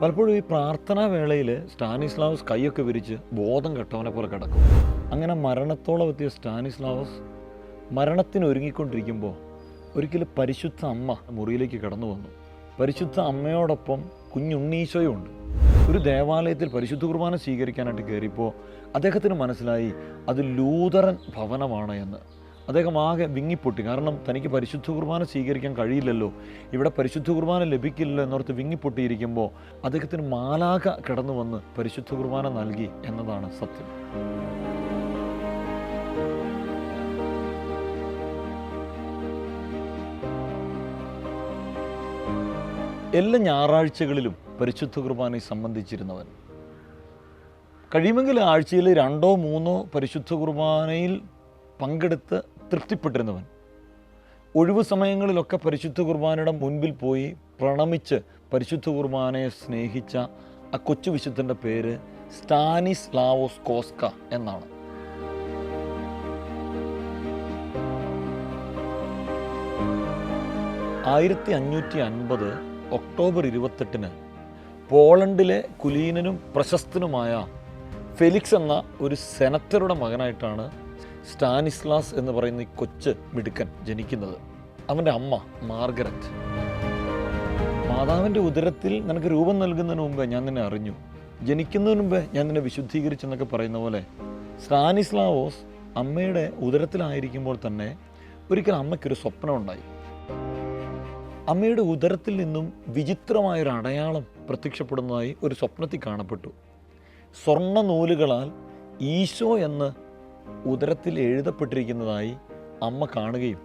പലപ്പോഴും ഈ പ്രാർത്ഥനാ വേളയിൽ സ്റ്റാനിസ്ലാവസ് കൈയൊക്കെ വിരിച്ച് ബോധം കെട്ടവനെ പോലെ കിടക്കും. അങ്ങനെ മരണത്തോളം എത്തിയ സ്റ്റാനിസ്ലാവസ് മരണത്തിന് ഒരുങ്ങിക്കൊണ്ടിരിക്കുമ്പോൾ ഒരിക്കലും പരിശുദ്ധ അമ്മ മുറിയിലേക്ക് കടന്നു വന്നു. പരിശുദ്ധ അമ്മയോടൊപ്പം കുഞ്ഞുണ്ണീശോയും ഉണ്ട് ഒരു ദേവാലയത്തിൽ പരിശുദ്ധ കുർബാന സ്വീകരിക്കാനായിട്ട് കയറിയപ്പോൾ അദ്ദേഹത്തിന് മനസ്സിലായി അത് ലൂതറൻ ഭവനമാണ് എന്ന്. അദ്ദേഹം ആകെ വിങ്ങിപ്പൊട്ടി. കാരണം തനിക്ക് പരിശുദ്ധ കുർബാന സ്വീകരിക്കാൻ കഴിയില്ലല്ലോ. ഇവിടെ പരിശുദ്ധ കുർബാന ലഭിക്കില്ലല്ലോ എന്നോർത്ത് വിങ്ങിപ്പൊട്ടിയിരിക്കുമ്പോൾ അദ്ദേഹത്തിന് മാലാക കടന്നു വന്ന് പരിശുദ്ധ കുർബാന നൽകി എന്നതാണ് സത്യം. എല്ലാ ഞായറാഴ്ചകളിലും പരിശുദ്ധ കുർബാനയെ സംബന്ധിച്ചിരുന്നവൻ. കഴിയുമെങ്കിൽ ആഴ്ചയിൽ രണ്ടോ മൂന്നോ പരിശുദ്ധ കുർബാനയിൽ പങ്കെടുത്ത് തൃപ്തിപ്പെട്ടിരുന്നവൻ. ഒഴിവു സമയങ്ങളിലൊക്കെ പരിശുദ്ധ കുർബാനയുടെ മുൻപിൽ പോയി പ്രണമിച്ച് പരിശുദ്ധ കുർബാനയെ സ്നേഹിച്ച ആ കൊച്ചു വിശുദ്ധന്റെ പേര് സ്റ്റാനിസ് ലാവോസ് കോസ്ക എന്നാണ്. ആയിരത്തി അഞ്ഞൂറ്റി അൻപത് ഒക്ടോബർ ഇരുപത്തെട്ടിന് പോളണ്ടിലെ കുലീനനും പ്രശസ്തനുമായ ഫെലിക്സ് എന്ന ഒരു സെനറ്ററുടെ മകനായിട്ടാണ് സ്റ്റാനിസ്ലാസ് എന്ന് പറയുന്ന ഈ കൊച്ച് മിടുക്കൻ ജനിക്കുന്നത് അവന്റെ അമ്മ മാർഗരറ്റ്. മാതാവിന്റെ ഉദരത്തിൽ നിനക്ക് രൂപം നൽകുന്നതിന് മുമ്പേ ഞാൻ നിന്നെ അറിഞ്ഞു. ജനിക്കുന്നതിന് മുമ്പേ ഞാൻ നിന്നെ വിശുദ്ധീകരിച്ചെന്നൊക്കെ പറയുന്ന പോലെ സ്റ്റാനിസ്ലാവോസ് അമ്മയുടെ ഉദരത്തിലായിരിക്കുമ്പോൾ തന്നെ ഒരിക്കൽ അമ്മയ്ക്കൊരു സ്വപ്നം ഉണ്ടായി. അമ്മയുടെ ഉദരത്തിൽ നിന്നും വിചിത്രമായൊരു അടയാളം പ്രത്യക്ഷപ്പെടുന്നതായി ഒരു സ്വപ്നത്തിൽ കാണപ്പെട്ടു. സ്വർണ നൂലുകളാൽ ഈശോ എന്ന് ഉദരത്തിൽ എഴുതപ്പെട്ടിരിക്കുന്നതായി അമ്മ കാണുകയും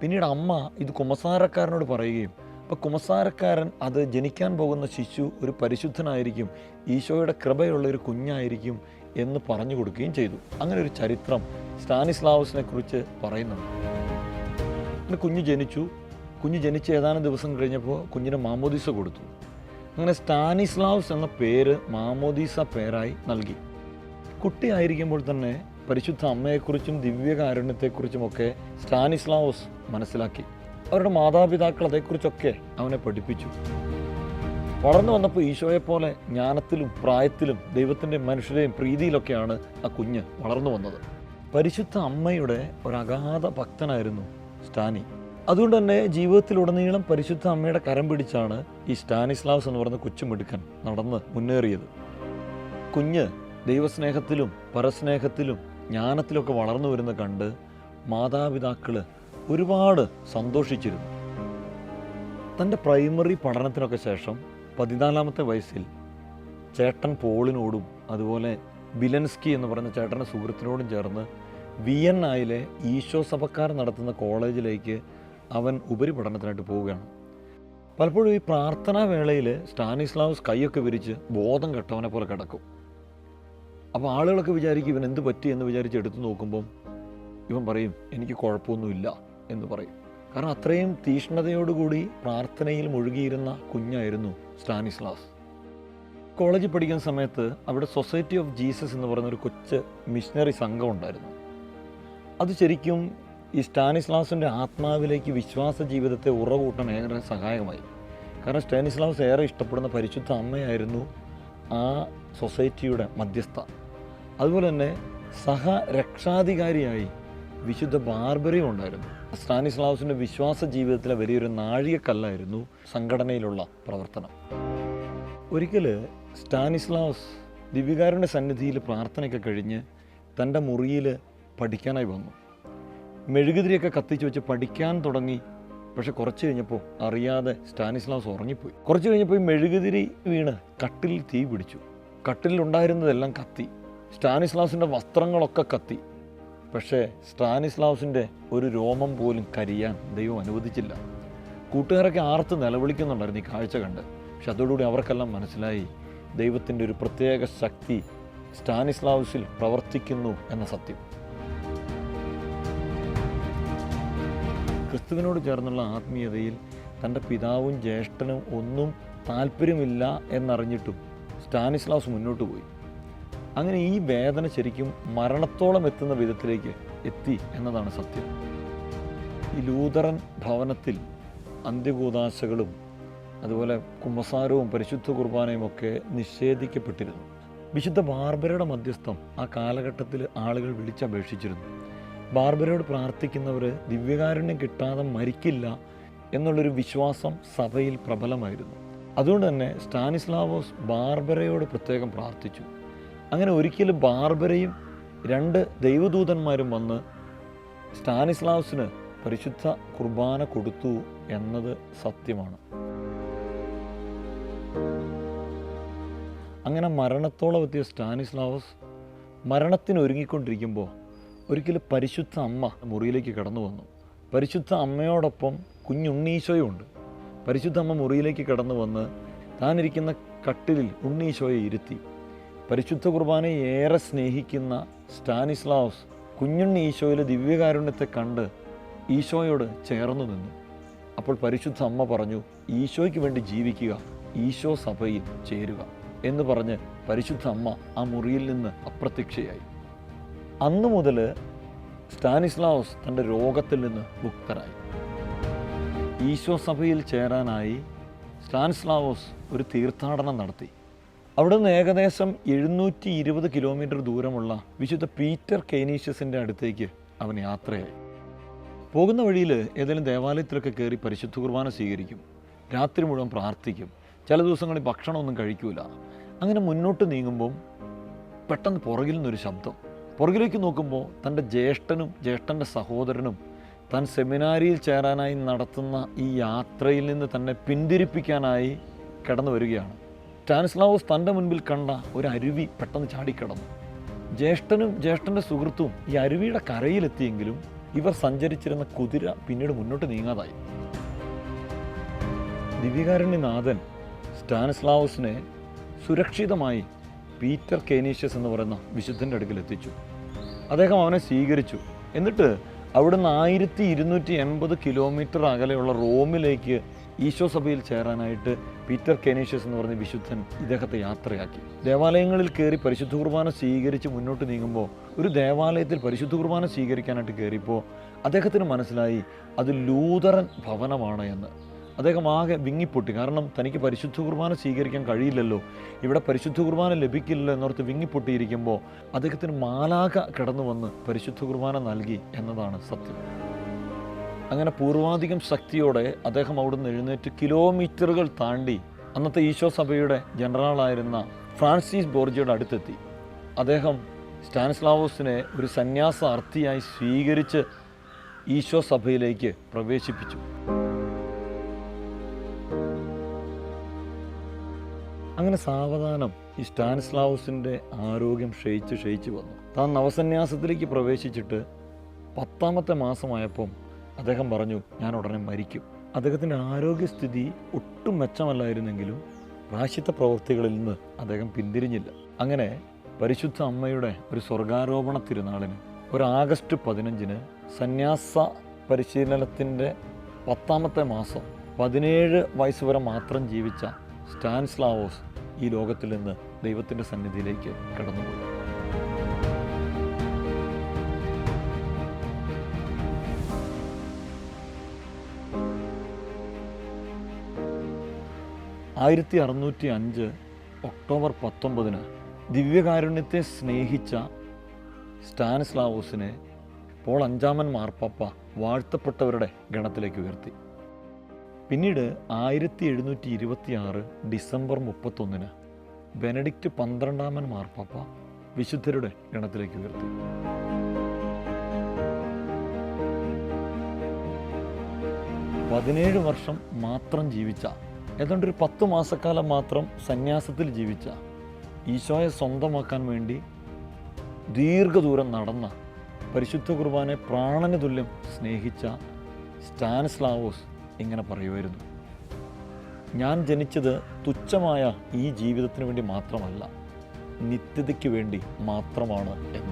പിന്നീട് അമ്മ ഇത് കുമസാരക്കാരനോട് പറയുകയും അപ്പോൾ കുമസാരക്കാരൻ അത് ജനിക്കാൻ പോകുന്ന ശിശു ഒരു പരിശുദ്ധനായിരിക്കും ഈശോയുടെ കൃപയുള്ള ഒരു കുഞ്ഞായിരിക്കും എന്ന് പറഞ്ഞു കൊടുക്കുകയും ചെയ്തു. അങ്ങനെ ഒരു ചരിത്രം സ്റ്റാനിസ്ലാവസിനെ കുറിച്ച് പറയുന്നുണ്ട്. കുഞ്ഞ് ജനിച്ചു. കുഞ്ഞ് ജനിച്ച് ഏതാനും ദിവസം കഴിഞ്ഞപ്പോൾ കുഞ്ഞിന് മാമോദീസ കൊടുത്തു. അങ്ങനെ സ്റ്റാനിസ്ലാവ്സ് എന്ന പേര് മാമോദീസ പേരായി നൽകി. കുട്ടിയായിരിക്കുമ്പോൾ തന്നെ പരിശുദ്ധ അമ്മയെക്കുറിച്ചും ദിവ്യകാരുണ്യത്തെക്കുറിച്ചുമൊക്കെ സ്റ്റാനിസ്ലാവോസ് മനസ്സിലാക്കി. അവരുടെ മാതാപിതാക്കൾ അതേക്കുറിച്ചൊക്കെ അവനെ പഠിപ്പിച്ചു. വളർന്നു വന്നപ്പോൾ ഈശോയെപ്പോലെ പോലെ ജ്ഞാനത്തിലും പ്രായത്തിലും ദൈവത്തിന്റെ മനുഷ്യരെയും പ്രീതിയിലൊക്കെയാണ് ആ കുഞ്ഞ് വളർന്നു വന്നത്. പരിശുദ്ധ അമ്മയുടെ ഒരു അഗാധ ഭക്തനായിരുന്നു സ്റ്റാനി. അതുകൊണ്ട് തന്നെ ജീവിതത്തിലുടനീളം പരിശുദ്ധ അമ്മയുടെ കരം പിടിച്ചാണ് ഈ സ്റ്റാനിസ്ലാവസ് എന്ന് പറയുന്ന കൊച്ചുമിടുക്കൻ നടന്ന് മുന്നേറിയത്. കുഞ്ഞ് ദൈവസ്നേഹത്തിലും പരസ്നേഹത്തിലും ജ്ഞാനത്തിലൊക്കെ വളർന്നു വരുന്ന കണ്ട് മാതാപിതാക്കൾ ഒരുപാട് സന്തോഷിച്ചിരുന്നു. തന്റെ പ്രൈമറി പഠനത്തിനൊക്കെ ശേഷം പതിനാലാമത്തെ വയസ്സിൽ ചേട്ടൻ പോളിനോടും അതുപോലെ ബിലൻസ്കി എന്ന് പറയുന്ന ചേട്ടന്റെ സുഹൃത്തിനോടും ചേർന്ന് വിയന്നായിലെ ഈശോ സഭക്കാർ നടത്തുന്ന കോളേജിലേക്ക് അവൻ ഉപരിപഠനത്തിനായിട്ട് പോവുകയാണ്. പലപ്പോഴും ഈ പ്രാർത്ഥനാ വേളയിൽ സ്റ്റാനിസ്ലാവസ് കൈയൊക്കെ വിരിച്ച് ബോധം കെട്ടവനെ പോലെ കിടക്കും. അപ്പോൾ ആളുകളൊക്കെ വിചാരിക്കും ഇവൻ എന്ത് പറ്റി എന്ന് വിചാരിച്ച് എടുത്തു നോക്കുമ്പം ഇവൻ പറയും എനിക്ക് കുഴപ്പമൊന്നുമില്ല എന്ന് പറയും. കാരണം അത്രയും തീഷ്ണതയോടുകൂടി പ്രാർത്ഥനയിൽ മുഴുകിയിരുന്ന കുഞ്ഞായിരുന്നു സ്റ്റാനിസ്ലാസ്. കോളേജിൽ പഠിക്കുന്ന സമയത്ത് അവിടെ സൊസൈറ്റി ഓഫ് ജീസസ് എന്ന് പറയുന്ന ഒരു കൊച്ച് മിഷനറി സംഘം ഉണ്ടായിരുന്നു. അത് ശരിക്കും ഈ സ്റ്റാനിസ്ലാസിന്റെ ആത്മാവിലേക്ക് വിശ്വാസ ജീവിതത്തെ ഉറകൂട്ടാൻ ഏറെ സഹായകമായി. കാരണം സ്റ്റാനിസ്ലാസ് ഏറെ ഇഷ്ടപ്പെടുന്ന പരിശുദ്ധ അമ്മയായിരുന്നു ആ സൊസൈറ്റിയുടെ മധ്യസ്ഥ. അതുപോലെ തന്നെ സഹ രക്ഷാധികാരിയായി വിശുദ്ധ ബാർബറിയും ഉണ്ടായിരുന്നു. സ്റ്റാനിസ്ലാവസിന്റെ വിശ്വാസ ജീവിതത്തിലെ വലിയൊരു നാഴികക്കല്ലായിരുന്നു സംഘടനയിലുള്ള പ്രവർത്തനം. ഒരിക്കൽ സ്റ്റാനിസ്ലാവസ് ദിവികാരന്റെ സന്നിധിയിൽ പ്രാർത്ഥനയൊക്കെ കഴിഞ്ഞ് തന്റെ മുറിയിൽ പഠിക്കാനായി വന്നു. മെഴുകുതിരിയൊക്കെ കത്തിച്ച് വെച്ച് പഠിക്കാൻ തുടങ്ങി. പക്ഷെ കുറച്ച് കഴിഞ്ഞപ്പോൾ അറിയാതെ സ്റ്റാനിസ്ലാവസ് ഉറങ്ങിപ്പോയി. കുറച്ച് കഴിഞ്ഞപ്പോൾ ഈ മെഴുകുതിരി വീണ് കട്ടിൽ തീ പിടിച്ചു. കട്ടിലുണ്ടായിരുന്നതെല്ലാം കത്തി. സ്റ്റാനിസ്ലാവസിന്റെ വസ്ത്രങ്ങളൊക്കെ കത്തി. പക്ഷേ സ്റ്റാനിസ്ലാസിന്റെ ഒരു രോമം പോലും കരിയാൻ ദൈവം അനുവദിച്ചില്ല. കൂട്ടുകാരൊക്കെ ആർത്ത് നിലവിളിക്കുന്നുണ്ടായിരുന്നു ഈ കാഴ്ച കണ്ട്. പക്ഷെ അതോടുകൂടി അവർക്കെല്ലാം മനസ്സിലായി ദൈവത്തിന്റെ ഒരു പ്രത്യേക ശക്തി സ്റ്റാനിസ്ലാവസിൽ പ്രവർത്തിക്കുന്നു എന്ന സത്യം. ക്രിസ്തുവിനോട് ചേർന്നുള്ള ആത്മീയതയിൽ തന്റെ പിതാവും ജ്യേഷ്ഠനും ഒന്നും താല്പര്യമില്ല എന്നറിഞ്ഞിട്ടും സ്റ്റാനിസ്ലാസ് മുന്നോട്ട് പോയി. അങ്ങനെ ഈ വേദന ശരിക്കും മരണത്തോളം എത്തുന്ന വിധത്തിലേക്ക് എത്തി എന്നതാണ് സത്യം. ഈ ലൂതറൻ ഭവനത്തിൽ അന്ത്യകൂതാശകളും അതുപോലെ കുമ്പസാരവും പരിശുദ്ധ കുർബാനയും ഒക്കെ നിഷേധിക്കപ്പെട്ടിരുന്നു. വിശുദ്ധ ബാർബരയുടെ മധ്യസ്ഥം ആ കാലഘട്ടത്തിൽ ആളുകൾ വിളിച്ചപേക്ഷിച്ചിരുന്നു. ബാർബരയോട് പ്രാർത്ഥിക്കുന്നവർ ദിവ്യകാരുണ്യം കിട്ടാതെ മരിക്കില്ല എന്നുള്ളൊരു വിശ്വാസം സഭയിൽ പ്രബലമായിരുന്നു. അതുകൊണ്ട് തന്നെ സ്റ്റാനിസ്ലാവോസ് ബാർബരയോട് പ്രത്യേകം പ്രാർത്ഥിച്ചു. അങ്ങനെ ഒരിക്കലും ബാർബരയും രണ്ട് ദൈവദൂതന്മാരും വന്ന് സ്റ്റാനിസ്ലാവ്സിന് പരിശുദ്ധ കുർബാന കൊടുത്തു എന്നത് സത്യമാണ്. അങ്ങനെ മരണത്തോളം എത്തിയ സ്റ്റാനിസ്ലാവസ് മരണത്തിന് ഒരുങ്ങിക്കൊണ്ടിരിക്കുമ്പോൾ ഒരിക്കലും പരിശുദ്ധ അമ്മ മുറിയിലേക്ക് കടന്നു വന്നു പരിശുദ്ധ അമ്മയോടൊപ്പം കുഞ്ഞുണ്ണീശോയും ഉണ്ട് പരിശുദ്ധ അമ്മ മുറിയിലേക്ക് കടന്നു വന്ന് താനിരിക്കുന്ന കട്ടിലിൽ ഉണ്ണീശോയെ ഇരുത്തി. പരിശുദ്ധ കുർബാനയെ ഏറെ സ്നേഹിക്കുന്ന സ്റ്റാനിസ്ലാവസ് കുഞ്ഞുണ്ണി ഈശോയിലെ ദിവ്യകാരുണ്യത്തെ കണ്ട് ഈശോയോട് ചേർന്നു നിന്നു. അപ്പോൾ പരിശുദ്ധ അമ്മ പറഞ്ഞു ഈശോയ്ക്ക് വേണ്ടി ജീവിക്കുക ഈശോ സഭയിൽ ചേരുക എന്ന് പറഞ്ഞ് പരിശുദ്ധ അമ്മ ആ മുറിയിൽ നിന്ന് അപ്രത്യക്ഷയായി. അന്നു മുതൽ സ്റ്റാനിസ്ലാവസ് തന്റെ രോഗത്തിൽ നിന്ന് മുക്തനായി. ഈശോ സഭയിൽ ചേരാനായി സ്റ്റാനിസ്ലാവോസ് ഒരു തീർത്ഥാടനം നടത്തി. അവിടെ നിന്ന് ഏകദേശം എഴുന്നൂറ്റി ഇരുപത് കിലോമീറ്റർ ദൂരമുള്ള വിശുദ്ധ പീറ്റർ കെനീഷ്യസിന്റെ അടുത്തേക്ക് അവൻ യാത്രയായി. പോകുന്ന വഴിയിൽ ഏതെങ്കിലും ദേവാലയത്തിലൊക്കെ കയറി പരിശുദ്ധ കുർബാന സ്വീകരിക്കും. രാത്രി മുഴുവൻ പ്രാർത്ഥിക്കും. ചില ദിവസങ്ങളിൽ ഭക്ഷണമൊന്നും കഴിക്കൂല. അങ്ങനെ മുന്നോട്ട് നീങ്ങുമ്പം പെട്ടെന്ന് പുറകിൽ നിന്നൊരു ശബ്ദം. പുറകിലേക്ക് നോക്കുമ്പോൾ തന്റെ ജ്യേഷ്ഠനും ജ്യേഷ്ഠന്റെ സഹോദരനും താൻ സെമിനാരിയിൽ ചേരാനായി നടത്തുന്ന ഈ യാത്രയിൽ നിന്ന് തന്നെ പിന്തിരിപ്പിക്കാനായി കടന്നു വരികയാണ്. സ്റ്റാനിസ്ലാവോസ് തന്റെ മുൻപിൽ കണ്ട ഒരു അരുവി പെട്ടെന്ന് ചാടിക്കടന്നു. ജ്യേഷ്ഠനും ജ്യേഷ്ഠന്റെ സുഹൃത്തും ഈ അരുവിയുടെ കരയിലെത്തിയെങ്കിലും ഇവർ സഞ്ചരിച്ചിരുന്ന കുതിര പിന്നീട് മുന്നോട്ട് നീങ്ങാതായി. ദിവ്യകാരുണ്യനാഥൻ സ്റ്റാനിസ്ലാവോസിനെ സുരക്ഷിതമായി പീറ്റർ കേനീഷ്യസ് എന്ന് പറയുന്ന വിശുദ്ധന്റെ അടുക്കൽ എത്തിച്ചു. അദ്ദേഹം അവനെ സ്വീകരിച്ചു. എന്നിട്ട് അവിടുന്ന് ആയിരത്തി ഇരുന്നൂറ്റി എൺപത് കിലോമീറ്റർ അകലെയുള്ള റോമിലേക്ക് ഈശോ സഭയിൽ ചേരാനായിട്ട് പീറ്റർ കെനീഷ്യസ് എന്ന് പറഞ്ഞ വിശുദ്ധൻ ഇദ്ദേഹത്തെ യാത്രയാക്കി. ദേവാലയങ്ങളിൽ കയറി പരിശുദ്ധ കുർബാന സ്വീകരിച്ച് മുന്നോട്ട് നീങ്ങുമ്പോൾ ഒരു ദേവാലയത്തിൽ പരിശുദ്ധ കുർബാന സ്വീകരിക്കാനായിട്ട് കയറിയപ്പോൾ അദ്ദേഹത്തിന് മനസ്സിലായി അത് ലൂതറൻ ഭവനമാണ് എന്ന്. അദ്ദേഹം ആകെ വിങ്ങിപ്പൊട്ടി. കാരണം തനിക്ക് പരിശുദ്ധ കുർബാന സ്വീകരിക്കാൻ കഴിയില്ലല്ലോ. ഇവിടെ പരിശുദ്ധ കുർബാന ലഭിക്കില്ലല്ലോ എന്നോർത്ത് വിങ്ങിപ്പൊട്ടിയിരിക്കുമ്പോൾ അദ്ദേഹത്തിന് മാലാക കടന്നു വന്ന് പരിശുദ്ധ കുർബാന നൽകി എന്നതാണ് സത്യം. അങ്ങനെ പൂർവാധികം ശക്തിയോടെ അദ്ദേഹം അവിടുന്ന് എഴുന്നേറ്റ് കിലോമീറ്ററുകൾ താണ്ടി അന്നത്തെ ഈശോ സഭയുടെ ജനറലായിരുന്ന ഫ്രാൻസിസ് ബോർജിയുടെ അടുത്തെത്തി. അദ്ദേഹം സ്റ്റാൻസ്ലാവോസിനെ ഒരു സന്യാസ അർത്ഥിയായി സ്വീകരിച്ച് ഈശോ സഭയിലേക്ക് പ്രവേശിപ്പിച്ചു. അങ്ങനെ സാവധാനം ഈ സ്റ്റാൻസ്ലാവോസിന്റെ ആരോഗ്യം ക്ഷയിച്ച് ക്ഷയിച്ച് വന്നു. താൻ നവസന്യാസത്തിലേക്ക് പ്രവേശിച്ചിട്ട് പത്താമത്തെ മാസമായപ്പം അദ്ദേഹം പറഞ്ഞു ഞാൻ ഉടനെ മരിക്കും. അദ്ദേഹത്തിന്റെ ആരോഗ്യസ്ഥിതി ഒട്ടും മെച്ചമല്ലായിരുന്നെങ്കിലും പ്രാശിത്ത പ്രവൃത്തികളിൽ നിന്ന് അദ്ദേഹം പിന്തിരിഞ്ഞില്ല. അങ്ങനെ പരിശുദ്ധ അമ്മയുടെ ഒരു സ്വർഗാരോപണ തിരുനാളിന് ഒരു ആഗസ്റ്റ് പതിനഞ്ചിന് സന്യാസ പരിശീലനത്തിന്റെ പത്താമത്തെ മാസം പതിനേഴ് വയസ്സ് വരെ മാത്രം ജീവിച്ച സ്റ്റാൻസ്ലാവോസ് ഈ ലോകത്തിൽ നിന്ന് ദൈവത്തിന്റെ സന്നിധിയിലേക്ക് കടന്നുപോയി. ആയിരത്തി അറുന്നൂറ്റി അഞ്ച് ഒക്ടോബർ പത്തൊമ്പതിന് ദിവ്യകാരുണ്യത്തെ സ്നേഹിച്ച സ്റ്റാനിസ്ലാവോസിനെ പോൾ അഞ്ചാമൻ മാർപ്പാപ്പ വാഴ്ത്തപ്പെട്ടവരുടെ ഗണത്തിലേക്ക് ഉയർത്തി. പിന്നീട് ആയിരത്തി എഴുന്നൂറ്റി ഇരുപത്തി ആറ് ഡിസംബർ മുപ്പത്തൊന്നിന് ബെനഡിക്റ്റ് പന്ത്രണ്ടാമൻ മാർപ്പാപ്പ വിശുദ്ധരുടെ ഗണത്തിലേക്ക് ഉയർത്തി. പതിനേഴ് വർഷം മാത്രം ജീവിച്ച ഏതാണ്ട് ഒരു പത്ത് മാസക്കാലം മാത്രം സന്യാസത്തിൽ ജീവിച്ച ഈശോയെ സ്വന്തമാക്കാൻ വേണ്ടി ദീർഘദൂരം നടന്ന പരിശുദ്ധ കുർബാനെ പ്രാണന തുല്യം സ്നേഹിച്ച സ്റ്റാൻസ്ലാവോസ് ഇങ്ങനെ പറയുമായിരുന്നു. ഞാൻ ജനിച്ചത് തുച്ഛമായ ഈ ജീവിതത്തിന് വേണ്ടി മാത്രമല്ല നിത്യതയ്ക്ക് വേണ്ടി മാത്രമാണ് എന്ന്.